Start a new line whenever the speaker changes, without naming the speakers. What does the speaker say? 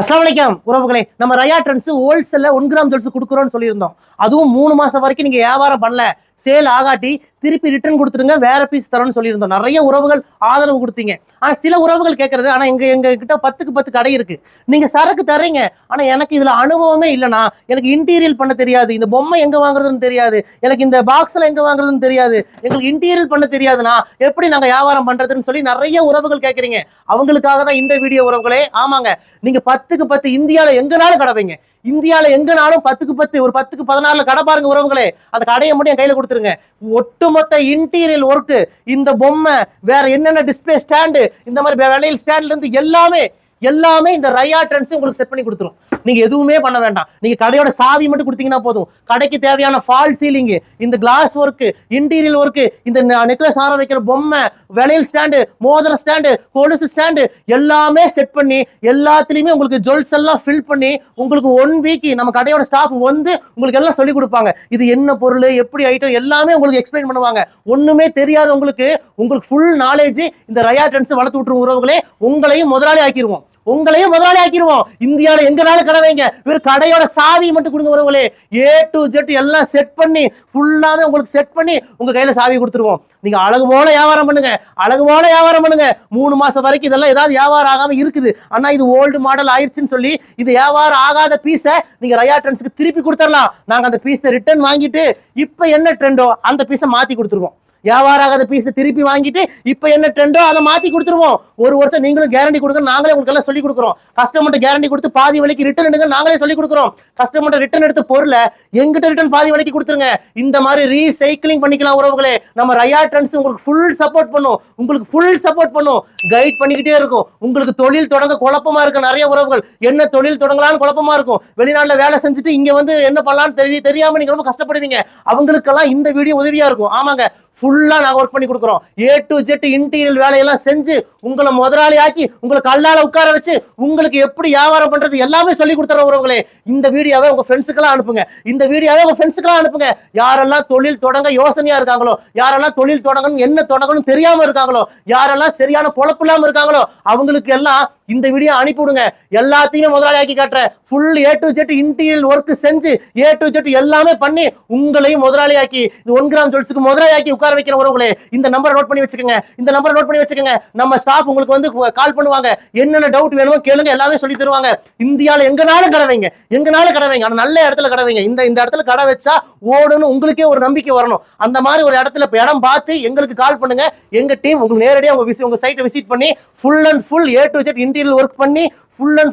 அஸ்லாம் வலைக்கம் உறவுகளே. நம்ம ரயா ட்ரெண்ட்ஸ் ஹோல்சேலில் ஒன் கிராம் ஜுவல்ஸ் கொடுக்குறோன்னு சொல்லியிருந்தோம். அதுவும் மூணு மாதம் வரைக்கும் நீங்கள் வியாபாரம் பண்ணல. சேல் ஆகாட்டி திருப்பி ரிட்டர்ன் கொடுத்துருங்க வேற பீஸ் தரோம்னு சொல்லியிருந்தோம். நிறைய உறவுகள் ஆதரவு கொடுத்தீங்க. ஆனா சில உறவுகள் கேட்கறது ஆனா எங்க எங்க கிட்ட பத்துக்கு பத்து கடை இருக்கு. நீங்க சரக்கு தர்றீங்க ஆனா எனக்கு இதுல அனுபவமே இல்லைனா எனக்கு இன்டீரியல் பண்ண தெரியாது. இந்த பொம்மை எங்க வாங்குறதுன்னு தெரியாது. எனக்கு இந்த பாக்ஸ்ல எங்க வாங்குறதுன்னு தெரியாது. எங்களுக்கு இன்டீரியல் பண்ண தெரியாதுன்னா எப்படி நாங்க வியாபாரம் பண்றதுன்னு சொல்லி நிறைய உறவுகள் கேட்குறீங்க அவங்களுக்காக தான் இந்த வீடியோ உறவுகளே. ஆமாங்க. நீங்க பத்துக்கு பத்து இந்தியால எங்கனாலும் கடை வைங்க. இந்தியால எங்கனாலும் பத்துக்கு பத்து ஒரு பத்துக்கு பதினாலுல கடை பாருங்க உறவுகளே. அந்த கடையை மட்டும் என் கையில கொடுத்துருங்க. ஒட்டுமொத்த இன்டீரியல் ஒர்க்கு இந்த பொம்மை வேற என்னென்ன டிஸ்பிளே ஸ்டாண்டு இந்த மாதிரி விலையில் ஸ்டாண்ட்லேருந்து எல்லாமே எல்லாமே இந்த ரயா ட்ரெண்ட்ஸ் உங்களுக்கு செட் பண்ணி கொடுத்துரும். நீங்க எதுவுமே பண்ண வேண்டாம். நீங்க கடையோட சாவி மட்டும் கொடுத்தீங்கன்னா போதும். கடைக்கு தேவையான ஃபால் சீலிங் இந்த கிளாஸ் ஒர்க்கு இன்டீரியல் ஒர்க்கு இந்த நெக்லஸ் ஆற வைக்கிற பொம்மை விளையல் ஸ்டாண்டு மோதிர ஸ்டாண்டு கொலுசு ஸ்டாண்டு எல்லாமே செட் பண்ணி எல்லாத்துலயுமே உங்களுக்கு ஜுவல்ஸ் எல்லாம் ஃபில் பண்ணி உங்களுக்கு ஒன் வீக் நம்ம கடையோட ஸ்டாஃப் வந்து உங்களுக்கு எல்லாம் சொல்லி கொடுப்பாங்க. இது என்ன பொருள் எப்படி ஐட்டம் எல்லாமே உங்களுக்கு எக்ஸ்பிளைன் பண்ணுவாங்க. ஒண்ணுமே தெரியாத உங்களுக்கு உங்களுக்கு ஃபுல் நாலேஜ் இந்த ரயா ட்ரெண்ட்ஸ் வளர்த்து விட்டுரும் உறவுகளே உங்களையும் முதலாளி ஆக்கிடுவோம் உங்களையும் முதலாளி ஆக்கிடுவோம். இந்தியாவில் எங்கனாலும் கடை வைங்க. வெறும் கடையோட சாவி மட்டும் கொடுங்க உறவுகளே. ஏ டு ஜெட் எல்லாம் செட் பண்ணி ஃபுல்லாவே உங்களுக்கு செட் பண்ணி உங்க கையில சாவி கொடுத்துருவோம். நீங்க அழகு போல வியாபாரம் பண்ணுங்க. அழகு போல வியாபாரம் பண்ணுங்க. மூணு மாசம் வரைக்கும் இதெல்லாம் ஏதாவது வியாபாரம் ஆகாம இருக்குது. ஆனா இது ஓல்டு மாடல் ஆயிடுச்சுன்னு சொல்லி இது வியாபாரம் ஆகாத பீஸை நீங்க ரயா ட்ரெண்ட்ஸ்க்கு திருப்பி கொடுத்துடலாம் நாங்க அந்த பீஸை ரிட்டர்ன் வாங்கிட்டு இப்போ என்ன ட்ரெண்டோ அந்த பீஸை மாத்தி கொடுத்துருவோம். வியாபாரம் ஆகாத பீஸை திருப்பி வாங்கிட்டு இப்போ என்ன ட்ரெண்டோ அதை மாற்றி கொடுத்துருவோம். ஒரு வருஷம் நீங்களும் கேரண்டி கொடுங்க நாங்களே உங்களுக்கு எல்லாம் சொல்லி கொடுக்குறோம் கஸ்டமர்கிட்ட கேரண்டி கொடுத்து பாதி விலைக்கு ரிட்டர்ன் எடுங்க நாங்களே சொல்லி கொடுக்குறோம். கஸ்டமர்ட்ட ரிட்டர்ன் எடுத்த பொருளை எங்கிட்ட ரிட்டர்ன் பாதி விலைக்கு கொடுத்துருங்க. இந்த மாதிரி ரீசைக்கிளிங் பண்ணிக்கலாம் உறவுகளே. நம்ம ரயா ட்ரெண்ட்ஸ் உங்களுக்கு ஃபுல் சப்போர்ட் பண்ணும். உங்களுக்கு ஃபுல் சப்போர்ட் பண்ணும். கைட் பண்ணிக்கிட்டே இருக்கும். உங்களுக்கு தொழில் தொடங்க குழப்பமா இருக்கு நிறைய உறவுகள். என்ன தொழில் தொடங்கலாம்னு குழப்பமா இருக்கும். வெளிநாட்டில் வேலை செஞ்சுட்டு இங்கே வந்து என்ன பண்ணலாம்னு தெரிய தெரியாமல் நீங்கள் ரொம்ப கஷ்டப்படுவீங்க. அவங்களுக்கெல்லாம் இந்த வீடியோ உதவியாக இருக்கும். ஆமாங்க. ஃபுல்லாக நாங்கள் ஒர்க் பண்ணி கொடுக்குறோம். ஏ டு ஜெட் இன்டீரியல் வேலையெல்லாம் செஞ்சு உங்களை முதலாளி ஆக்கி உங்களை கல்லால் உட்கார வச்சு உங்களுக்கு எப்படி வியாபாரம் பண்ணுறது எல்லாமே சொல்லி கொடுத்துறோம் உறவுகளே. இந்த வீடியோவை உங்கள் ஃப்ரெண்ட்ஸுக்கெல்லாம் அனுப்புங்க. இந்த வீடியோவை உங்கள் ஃப்ரெண்ட்ஸுக்கெல்லாம் அனுப்புங்க. யாரெல்லாம் தொழில் தொடங்க யோசனையாக இருக்காங்களோ யாரெல்லாம் தொழில் தொடங்கணும் என்ன தொடங்கணும் தெரியாமல் இருக்காங்களோ யாரெல்லாம் சரியான பொழப்பு இல்லாமல் இருக்காங்களோ அவங்களுக்கு எல்லாம் இந்த வீடியோ அனுப்பிவிடுங்க. எல்லாத்தையுமே முதலாளி ஆக்கி காட்டுறேன் full A to Z interior work செஞ்சு ஏ டு ஜெட் எல்லாமே பண்ணி உங்களையும் முதலாளி ஆக்கி இது ஒன் கிராம் ஜுவல்ஸுக்கு முதலாளி ஆக்கி உட்கார வைக்கிற உறவுகளே இந்த நம்பரை நோட் பண்ணி வச்சுக்கோங்க. இந்த நம்பரை நோட் பண்ணி வச்சுக்கோங்க. நம்ம ஸ்டாஃப் உங்களுக்கு வந்து கால் பண்ணுவாங்க. என்னென்ன டவுட் வேணுமோ கேளுங்க எல்லாமே சொல்லி தருவாங்க. இந்தியாவில் எங்கனாலும் கடவைங்க எங்கனாலும் கடவைங்க ஆனால் நல்ல இடத்துல கடவைங்க இந்த இந்த இடத்துல கடை வச்சா ஓடுன்னு உங்களுக்கே ஒரு நம்பிக்கை வரணும். அந்த மாதிரி ஒரு இடத்துல இப்போ இடம் பார்த்து எங்களுக்கு கால் பண்ணுங்க. எங்க டீம் உங்களுக்கு நேரடியாக உங்க விசி உங்க சைட்டை விசிட் பண்ணி full and full A to Z interior work பண்ணி ஃபுல் அண்ட்